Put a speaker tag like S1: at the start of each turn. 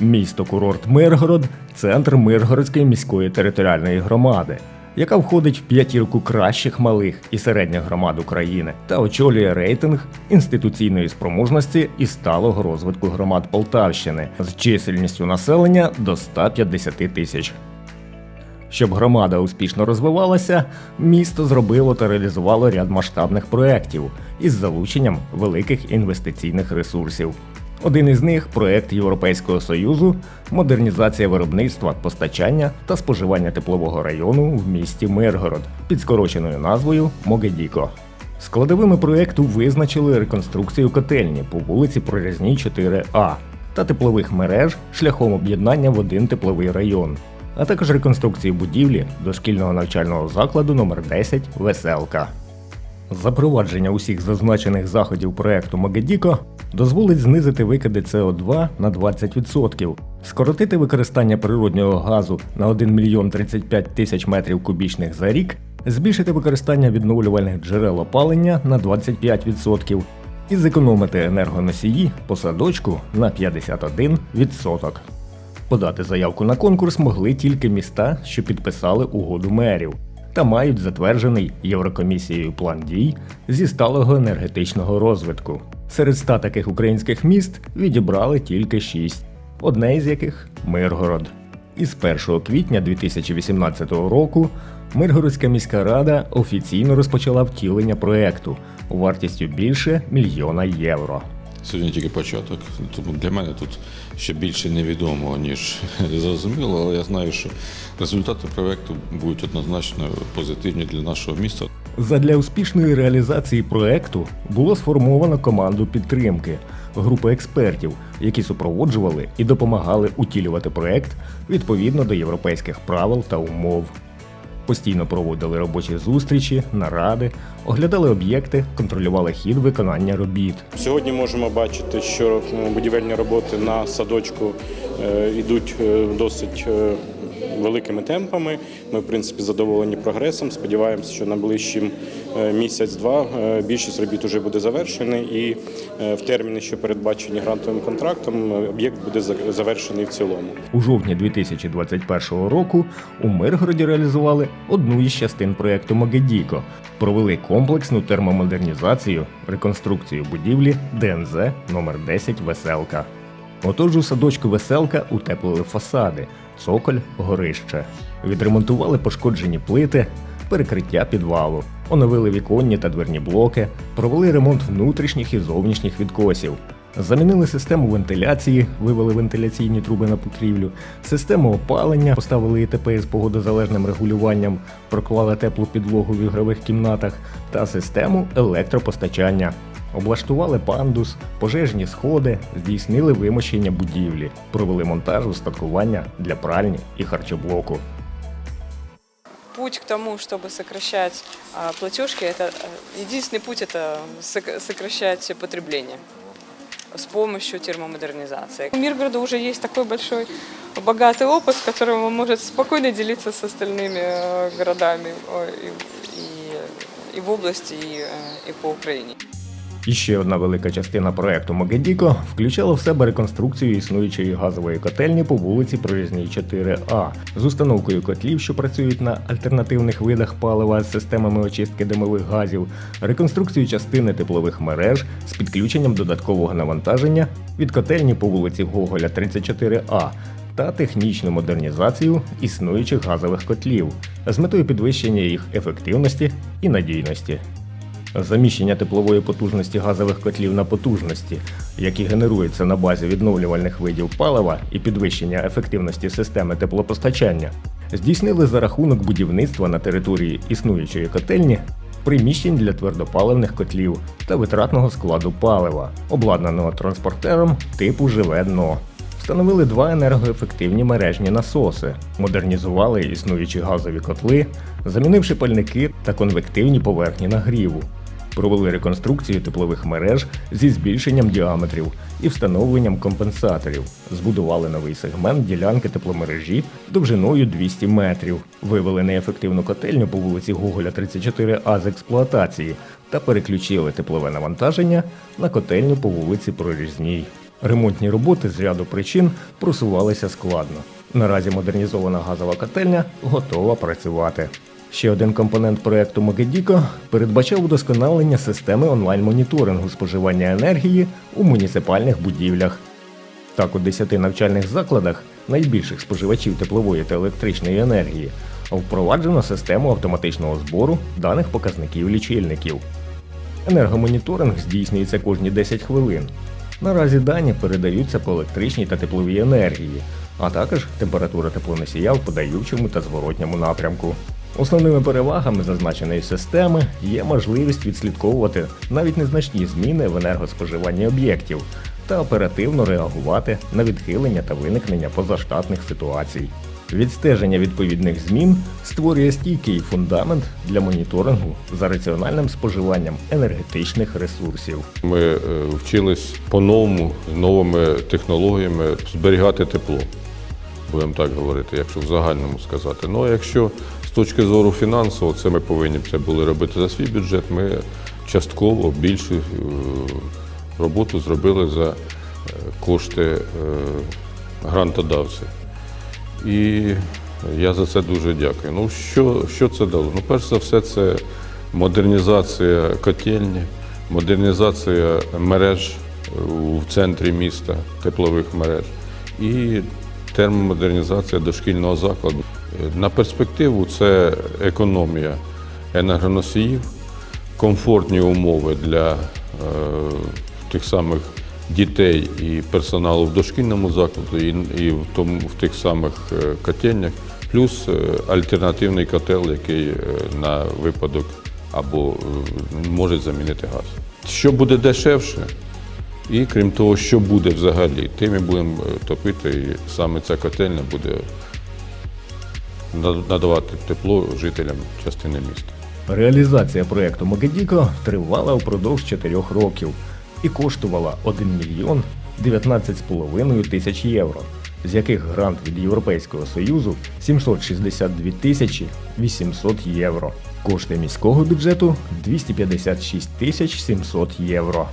S1: Місто курорт Миргород центр Миргородської міської територіальної громади, яка входить в п'ятірку кращих малих і середніх громад України та очолює рейтинг інституційної спроможності і сталого розвитку громад Полтавщини з чисельністю населення до 150 тисяч. Щоб громада успішно розвивалася, місто зробило та реалізувало ряд масштабних проєктів із залученням великих інвестиційних ресурсів. Один із них проєкт Європейського Союзу модернізація виробництва, постачання та споживання теплового району в місті Миргород під скороченою назвою Могедіко. Складовими проєкту визначили реконструкцію котельні по вулиці Прорязній 4А та теплових мереж шляхом об'єднання в один тепловий район, а також реконструкцію будівлі дошкільного навчального закладу номер 10 Веселка. Запровадження усіх зазначених заходів проекту Магедіко дозволить знизити викиди СО2 на 20%, скоротити використання природнього газу на 1 мільйон 35 тисяч метрів кубічних за рік, збільшити використання відновлювальних джерел опалення на 25% і зекономити енергоносії по садочку на 51%. Подати заявку на конкурс могли тільки міста, що підписали угоду мерів та мають затверджений Єврокомісією план дій зі сталого енергетичного розвитку. Серед ста таких українських міст відібрали тільки шість, одне із яких Миргород. Із 1 квітня 2018 року Миргородська міська рада офіційно розпочала втілення проекту вартістю більше мільйона євро.
S2: Сьогодні тільки початок, тому для мене тут ще більше невідомого, ніж зрозуміло, але я знаю, що результати проєкту будуть однозначно позитивні для нашого міста.
S1: Задля успішної реалізації проекту було сформовано команду підтримки, групу експертів, які супроводжували і допомагали утілювати проект відповідно до європейських правил та умов. Постійно проводили робочі зустрічі, наради, оглядали об'єкти, контролювали хід виконання робіт.
S3: Сьогодні можемо бачити, що е, будівельні роботи на садочку е, йдуть е, досить е, великими темпами. Ми, в принципі, задоволені прогресом. Сподіваємося, що найближчим е, місяць-два е, більшість робіт вже буде завершений, і е, в терміни, що передбачені грантовим контрактом, об'єкт буде завершений в цілому.
S1: У жовтні 2021 року у Миргороді реалізували одну із частин проєкту Магедіко, провели комплексну термомодернізацію, реконструкцію будівлі ДНЗ номер 10 Веселка. Отож у садочку Веселка утеплили фасади, цоколь, горище, відремонтували пошкоджені плити, перекриття підвалу, оновили віконні та дверні блоки, провели ремонт внутрішніх і зовнішніх відкосів, Замінили систему вентиляції, вивели вентиляційні труби на покрівлю, систему опалення, поставили ІТП з погодозалежним регулюванням, проклали теплу підлогу в ігрових кімнатах. Та систему електропостачання. Облаштували пандус, пожежні сходи, здійснили вимощення будівлі, провели монтаж устаткування для пральні і харчоблоку.
S4: Путь к тому, чтобы сокращать а, платежки, это э, единственный путь это сок- сокращать потребление с помощью термомодернизации. У Миргорода уже есть такой большой богатый опыт, с которым он может спокойно делиться с остальными э, городами э, и, и- и в области, и, э, и по Украине.
S1: І ще одна велика частина проекту Могедіко включала в себе реконструкцію існуючої газової котельні по вулиці Прорізній 4А з установкою котлів, що працюють на альтернативних видах палива з системами очистки димових газів, реконструкцію частини теплових мереж з підключенням додаткового навантаження від котельні по вулиці Гоголя 34А та технічну модернізацію існуючих газових котлів з метою підвищення їх ефективності і надійності. Заміщення теплової потужності газових котлів на потужності, які генеруються на базі відновлювальних видів палива і підвищення ефективності системи теплопостачання, здійснили за рахунок будівництва на території існуючої котельні приміщень для твердопаливних котлів та витратного складу палива, обладнаного транспортером типу живе дно. Встановили два енергоефективні мережні насоси, модернізували існуючі газові котли, замінивши пальники та конвективні поверхні нагріву. Провели реконструкцію теплових мереж зі збільшенням діаметрів і встановленням компенсаторів. Збудували новий сегмент ділянки тепломережі довжиною 200 метрів. Вивели неефективну котельню по вулиці Гоголя 34А з експлуатації та переключили теплове навантаження на котельню по вулиці Прорізній. Ремонтні роботи з ряду причин просувалися складно. Наразі модернізована газова котельня готова працювати. Ще один компонент проекту Могедіко передбачав удосконалення системи онлайн-моніторингу споживання енергії у муніципальних будівлях. Так, у 10 навчальних закладах найбільших споживачів теплової та електричної енергії впроваджено систему автоматичного збору даних показників лічильників. Енергомоніторинг здійснюється кожні 10 хвилин. Наразі дані передаються по електричній та тепловій енергії, а також температура теплоносія в подаючому та зворотньому напрямку. Основними перевагами зазначеної системи є можливість відслідковувати навіть незначні зміни в енергоспоживанні об'єктів та оперативно реагувати на відхилення та виникнення позаштатних ситуацій. Відстеження відповідних змін створює стійкий фундамент для моніторингу за раціональним споживанням енергетичних ресурсів.
S5: Ми е, вчились по-новому, з новими технологіями зберігати тепло. Будемо так говорити, якщо в загальному сказати. Ну а якщо точки зору фінансового, це ми повинні б були робити за свій бюджет. Ми частково більшу е, роботу зробили за е, кошти е, грантодавців. І я за це дуже дякую. Ну, що, що це дало? Ну, перш за все, це модернізація котельні, модернізація мереж у центрі міста, теплових мереж і термомодернізація дошкільного закладу. На перспективу це економія енергоносіїв, комфортні умови для е, тих самих дітей і персоналу в дошкільному закладу, і, в, тому, в тих самих е, котельнях, плюс е, альтернативний котел, який на випадок або може замінити газ. Що буде дешевше, і крім того, що буде взагалі, тим і будемо топити, і саме ця котельня буде надавати тепло жителям частини міста.
S1: Реалізація проекту Могедіко тривала впродовж 4 років і коштувала 1 мільйон 19,5 тисяч євро, з яких грант від Європейського Союзу 762 тисячі 800 євро. Кошти міського бюджету 256 тисяч 700 євро.